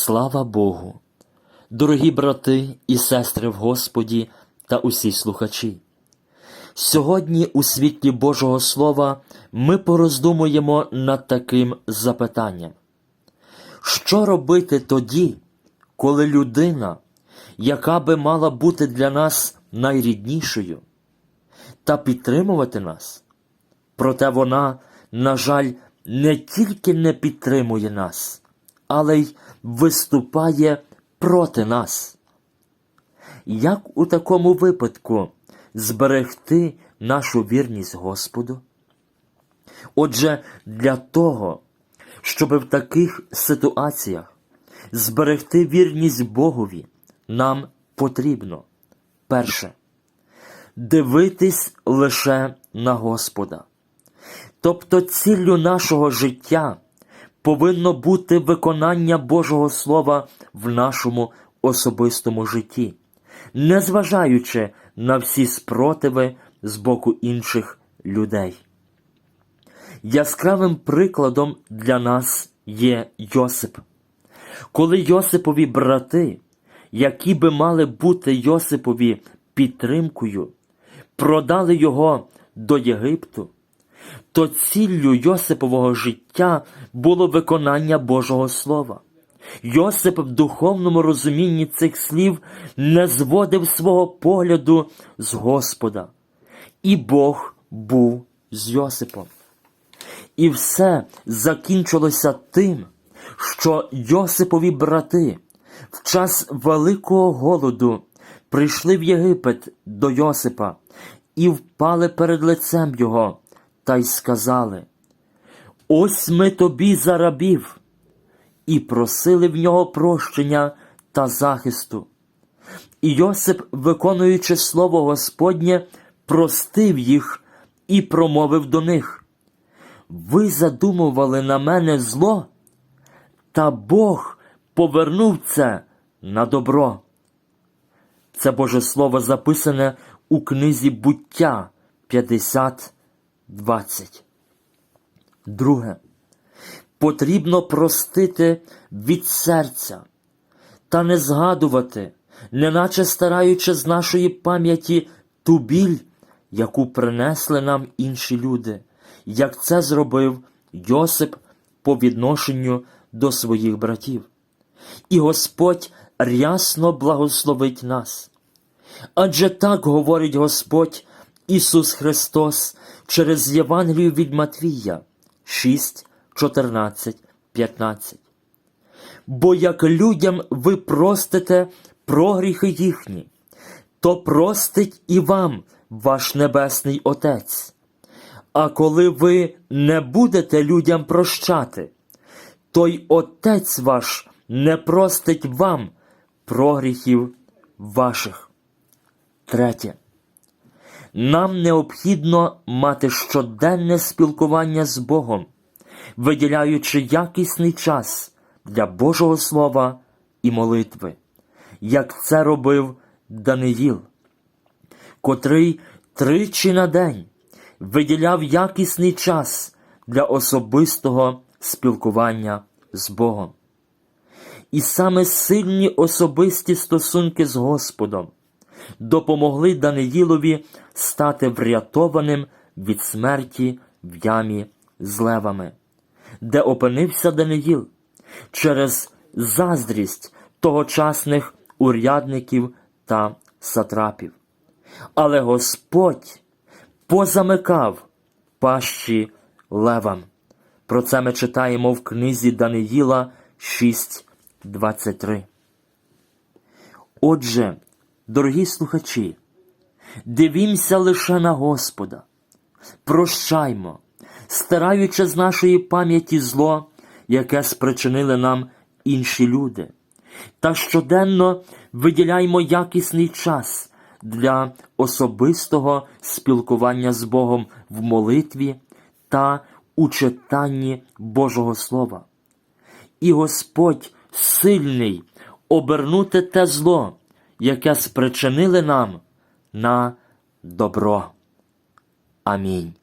Слава Богу! Дорогі брати і сестри в Господі та усі слухачі. Сьогодні у світлі Божого Слова ми пороздумуємо над таким запитанням. Що робити тоді, коли людина, яка би мала бути для нас найріднішою та підтримувати нас, проте вона, на жаль, не тільки не підтримує нас, але й виступає проти нас. Як у такому випадку зберегти нашу вірність Господу? Отже, для того, щоб в таких ситуаціях зберегти вірність Богові, нам потрібно перше дивитись лише на Господа. Тобто ціллю нашого життя повинно бути виконання Божого Слова в нашому особистому житті, незважаючи на всі спротиви з боку інших людей. Яскравим прикладом для нас є Йосип. Коли Йосипові брати, які би мали бути Йосипові підтримкою, продали його до Єгипту, то ціллю Йосипового життя було виконання Божого Слова. Йосип в духовному розумінні цих слів не зводив свого погляду з Господа, і Бог був з Йосипом. І все закінчилося тим, що Йосипові брати в час великого голоду прийшли в Єгипет до Йосипа і впали перед лицем його та й сказали: Ось ми тобі за рабів, і просили в нього прощення та захисту. І Йосип, виконуючи слово Господнє, простив їх і промовив до них: Ви задумували на мене зло, та Бог повернув це на добро. Це Боже Слово записане у книзі буття 50, 20. Друге. Потрібно простити від серця та не згадувати, неначе стараючи з нашої пам'яті ту біль, яку принесли нам інші люди, як це зробив Йосип по відношенню до своїх братів. І Господь рясно благословить нас. Адже так говорить Господь Ісус Христос через Євангелію від Матвія 6, 14, 15. Бо як людям ви простите прогріхи їхні, то простить і вам ваш Небесний Отець. А коли ви не будете людям прощати, то й Отець ваш не простить вам прогріхів ваших. Третє. Нам необхідно мати щоденне спілкування з Богом, виділяючи якісний час для Божого Слова і молитви, як це робив Даниїл, котрий тричі на день виділяв якісний час для особистого спілкування з Богом. І саме сильні особисті стосунки з Господом допомогли Даниїлові стати врятованим від смерті в ямі з левами, де опинився Даниїл через заздрість тогочасних урядників та сатрапів. Але Господь позамикав пащі левам. Про це ми читаємо в книзі Даниїла 6.23. Отже, дорогі слухачі, дивімося лише на Господа, прощаймо, стараючи з нашої пам'яті зло, яке спричинили нам інші люди, та щоденно виділяймо якісний час для особистого спілкування з Богом в молитві та у читанні Божого Слова. І Господь сильний обернути те зло, яке спричинили нам на добро. Амінь.